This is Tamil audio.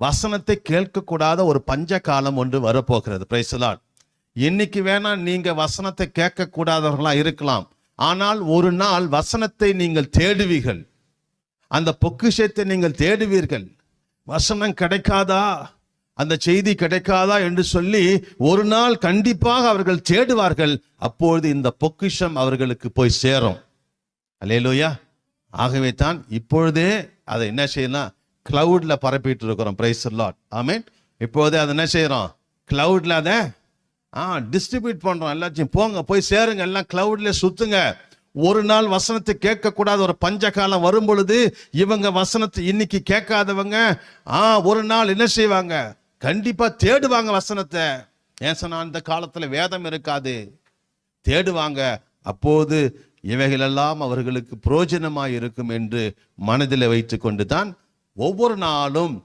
வசனத்தை கேட்கக்கூடாத ஒரு பஞ்ச காலம் ஒன்று வரப்போகிறது. பிரைசலால் இன்னைக்கு வேணா நீங்க வசனத்தை கேட்கக்கூடாதவர்களா இருக்கலாம். ஆனால் ஒரு நாள் வசனத்தை நீங்கள் தேடுவீர்கள். அந்த பொக்கிஷத்தை நீங்கள் தேடுவீர்கள். வசனம் கிடைக்காதா? அந்த செய்தி கிடைக்காதா என்று சொல்லி ஒரு நாள் கண்டிப்பாக அவர்கள் தேடுவார்கள். அப்பொழுது இந்த பொக்கிஷம் அவர்களுக்கு போய் சேரும். அல்லேலூயா ஆகவே தான் இப்பொழுதே அதை என்ன செய்யலாம்? கிளவுட்ல பரப்பிட்டு இருக்கிறோம் பிரைஸ் லாட் ஆமீன் இப்போதே அதை என்ன செய்யறோம் கிளவுட்ல அதை ஆ டிஸ்ட்ரிபியூட் பண்றோம் எல்லாத்தையும். போங்க போய் சேருங்க. எல்லாம் கிளவுட்ல சுத்துங்க. ஒரு நாள் வசனத்தை கேட்கக்கூடாத ஒரு பஞ்ச காலம் வரும் பொழுது இவங்க வசனத்தை இன்னைக்கு கேட்காதவங்க ஆ ஒரு நாள் என்ன செய்வாங்க? கண்டிப்பா தேடுவாங்க வசனத்தை. ஏன் அந்த காலத்துல வேதம் இருக்காது. தேடுவாங்க. அப்போது இவைகளெல்லாம் அவர்களுக்கு புரோஜனமாக இருக்கும் என்று மனதில் வைத்துக்கொண்டு தான் ஒவ்வொரு நாளும்